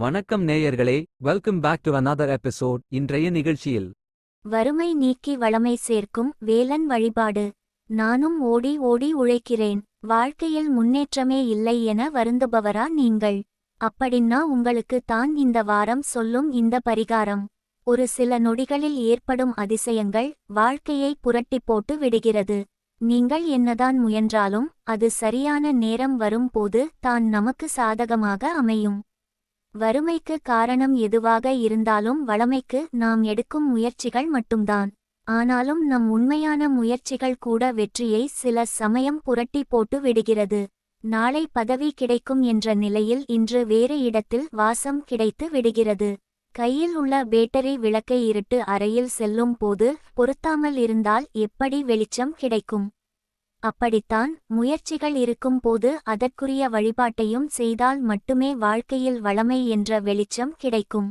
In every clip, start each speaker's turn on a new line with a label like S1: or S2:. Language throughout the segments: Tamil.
S1: வணக்கம் நேயர்களே welcome back to another episode இன்றைய நிகழ்ச்சியில்
S2: வறுமை நீக்கி வளமை சேர்க்கும் வேலன் வழிபாடு. நானும் ஓடி ஓடி உழைக்கிறேன். வாழ்க்கையில் முன்னேற்றமே இல்லை என வருந்துபவரா நீங்கள்? அப்படின்னா உங்களுக்கு தான் இந்த வாரம் சொல்லும் இந்த பரிகாரம். ஒரு சில நொடிகளில் ஏற்படும் அதிசயங்கள் வாழ்க்கையை புரட்டிப் போட்டு விடுகிறது. நீங்கள் என்னதான் முயன்றாலும் அது சரியான நேரம் வரும்போது தான் நமக்கு சாதகமாக அமையும். வறுமைக்கு காரணம் எதுவாக இருந்தாலும் வளமைக்கு நாம் எடுக்கும் முயற்சிகள் மட்டும்தான். ஆனாலும் நம் உண்மையான முயற்சிகள் கூட வெற்றியை சில சமயம் புரட்டி போட்டு விடுகிறது. நாளை பதவி கிடைக்கும் என்ற நிலையில் இன்று வேறு இடத்தில் வாசம் கிடைத்து விடுகிறது. கையில் உள்ள பேட்டரி விளக்கை இருட்டு அறையில் செல்லும் போது பொருத்தாமல் இருந்தால் எப்படி வெளிச்சம் கிடைக்கும்? அப்படித்தான் முயற்சிகள் இருக்கும் போது அதற்குரிய வழிபாட்டையும் செய்தால் மட்டுமே வாழ்க்கையில் வளமை என்ற வெளிச்சம் கிடைக்கும்.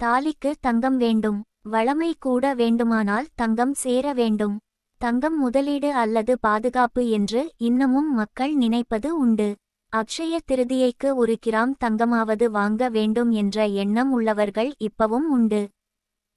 S2: தாலிக்கு தங்கம் வேண்டும். வளமை கூட வேண்டுமானால் தங்கம் சேர வேண்டும். தங்கம் முதலீடு அல்லது பாதுகாப்பு என்று இன்னமும் மக்கள் நினைப்பது உண்டு. அக்ஷய திருதியைக்கு ஒரு கிராம் தங்கமாவது வாங்க வேண்டும் என்ற எண்ணம் உள்ளவர்கள் இப்பவும் உண்டு.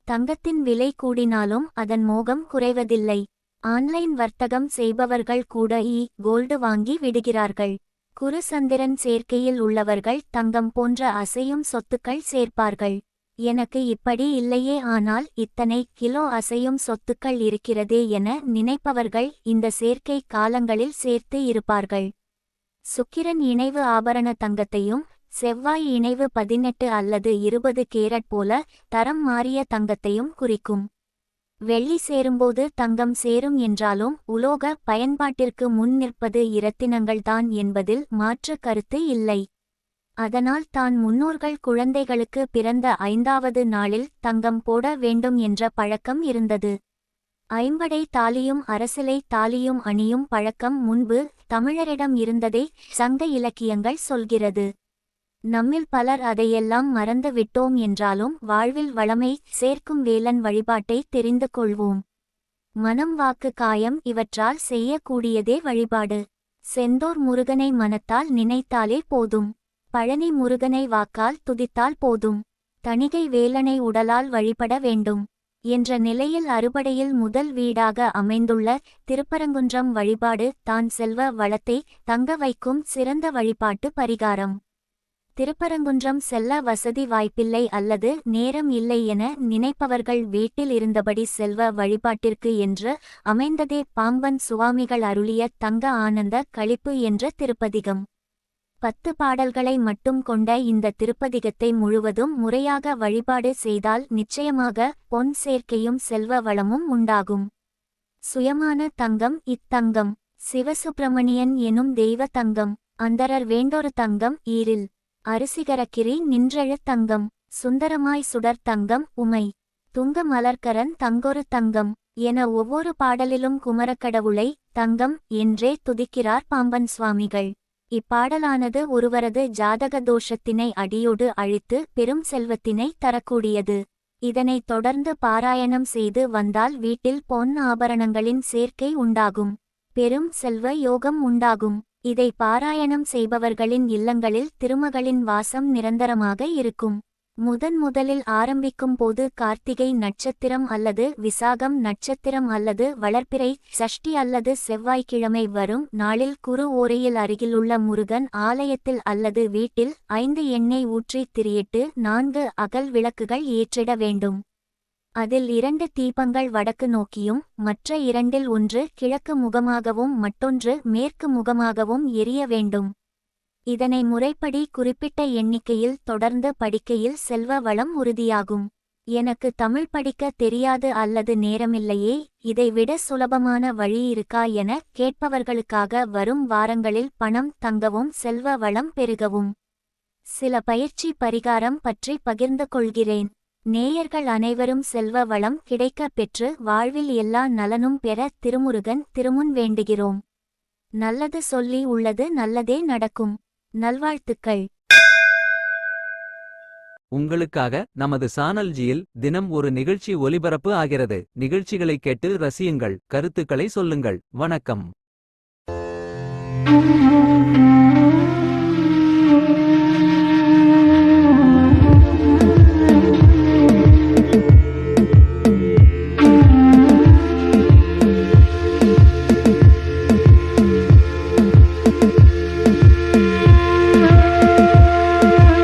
S2: தங்கத்தின் விலை கூடினாலும் அதன் மோகம் குறைவதில்லை. ஆன்லைன் வர்த்தகம் செய்பவர்கள் கூட இ கோல்டு வாங்கி விடுகிறார்கள். குரு சந்திரன் சேர்க்கையில் உள்ளவர்கள் தங்கம் போன்ற அசையும் சொத்துக்கள் சேர்ப்பார்கள். எனக்கு இப்படி இல்லையே ஆனால் இத்தனை கிலோ அசையும் சொத்துக்கள் இருக்கிறதே என நினைப்பவர்கள் இந்த சேர்க்கை காலங்களில் சேர்த்து இருப்பார்கள். சுக்கிரன் இணைவு ஆபரண தங்கத்தையும் செவ்வாய் இணைவு பதினெட்டு அல்லது இருபது கேரட் போல தரம் மாறிய தங்கத்தையும் குறிக்கும். வெள்ளி சேரும்போது தங்கம் சேரும் என்றாலும் உலோக பயன்பாட்டிற்கு முன் நிற்பது இரத்தினங்கள்தான் என்பதில் மாற்று கருத்து இல்லை. அதனால் தான் முன்னோர்கள் குழந்தைகளுக்கு பிறந்த ஐந்தாவது நாளில் தங்கம் போட வேண்டும் என்ற பழக்கம் இருந்தது. ஐம்படை தாலியும் அரசிலை தாலியும் அணியும் பழக்கம் முன்பு தமிழரிடம் இருந்ததை சங்க இலக்கியங்கள் சொல்கிறது. நம்மில் பலர் அதையெல்லாம் மறந்து விட்டோம் என்றாலும் வாழ்வில் வளமை சேர்க்கும் வேலன் வழிபாட்டை தெரிந்து கொள்வோம். மனம் வாக்கு காயம் இவற்றால் செய்யக்கூடியதே வழிபாடு. செந்தோர் முருகனை மனத்தால் நினைத்தாலே போதும். பழனி முருகனை வாக்கால் துதித்தால் போதும். தணிகை வேலனை உடலால் வழிபட வேண்டும். என்ற நிலையில் அறுபடையில் முதல் வீடாக அமைந்துள்ள திருப்பரங்குன்றம் வழிபாடு தான் செல்வ வளத்தை தங்க வைக்கும் சிறந்த வழிபாட்டு பரிகாரம். திருப்பரங்குன்றம் செல்ல வசதி வாய்ப்பில்லை அல்லது நேரம் இல்லை என நினைப்பவர்கள் வீட்டில் இருந்தபடி செல்வ வழிபாட்டிற்கு என்று அமைந்ததே பாம்பன் சுவாமிகள் அருளிய தங்க ஆனந்த களிப்பு என்ற திருப்பதிகம். பத்து பாடல்களை மட்டும் கொண்ட இந்த திருப்பதிகத்தை முழுவதும் முறையாக வழிபாடு செய்தால் நிச்சயமாக பொன் சேர்க்கையும் செல்வ வளமும் உண்டாகும். சுயமான தங்கம் இத்தங்கம். சிவசுப்பிரமணியன் எனும் தெய்வ தங்கம். அந்தரர் வேண்டொரு தங்கம் ஈரில். அரிசிகரக்கிரி நின்றழு தங்கம் சுந்தரமாய் சுடர் தங்கம் உமை. துங்க மலர்கரன் தங்கொரு தங்கம் என ஒவ்வொரு பாடலிலும் குமரக்கடவுளை தங்கம் என்றே துதிக்கிறார் பாம்பன் சுவாமிகள். இப்பாடலானது ஒருவரது ஜாதக தோஷத்தினை அடியோடு அழித்து பெரும் செல்வத்தினை தரக்கூடியது. இதனைத் தொடர்ந்து பாராயணம் செய்து வந்தால் வீட்டில் பொன் ஆபரணங்களின் சேர்க்கை உண்டாகும். பெரும் செல்வ யோகம் உண்டாகும். இதை பாராயணம் செய்பவர்களின் இல்லங்களில் திருமகளின் வாசம் நிரந்தரமாக இருக்கும். முதன் முதலில் ஆரம்பிக்கும் போது கார்த்திகை நட்சத்திரம் அல்லது விசாகம் நட்சத்திரம் அல்லது வளர்ப்பிறை சஷ்டி அல்லது செவ்வாய்க்கிழமை வரும் நாளில் குரு ஓரையில் அருகிலுள்ள முருகன் ஆலயத்தில் அல்லது வீட்டில் ஐந்து எண்ணெய் ஊற்றி திரியிட்டு நான்கு அகல் விளக்குகள் ஏற்றிட வேண்டும். அதில் இரண்டு தீபங்கள் வடக்கு நோக்கியும் மற்ற இரண்டில் ஒன்று கிழக்கு முகமாகவும் மற்றொன்று மேற்கு முகமாகவும் எரிய வேண்டும். இதனை முறைப்படி குறிப்பிட்ட எண்ணிக்கையில் தொடர்ந்து படிக்கையில் செல்வ வளம் உறுதியாகும். எனக்கு தமிழ் படிக்க தெரியாது அல்லது நேரமில்லையே இதைவிட சுலபமான வழி இருக்கா என கேட்பவர்களுக்காக வரும் வாரங்களில் பணம் தங்கவும் செல்வ வளம் பெருகவும். சில பயிற்சி பரிகாரம் பற்றி பகிர்ந்து கொள்கிறேன். நேயர்கள் அனைவரும் செல்வ வளம் கிடைக்கப் பெற்று வாழ்வில் எல்லா நலனும் பெற திருமுருகன் திருமுன் வேண்டுகிறோம். நல்லது சொல்லி உள்ளது நல்லதே நடக்கும். நல்வாழ்த்துக்கள்.
S1: உங்களுக்காக நமது சானல்ஜியில் தினம் ஒரு நிகழ்ச்சி ஒலிபரப்பு ஆகிறது. நிகழ்ச்சிகளை கேட்டு ரசியுங்கள். கருத்துக்களை சொல்லுங்கள். வணக்கம்.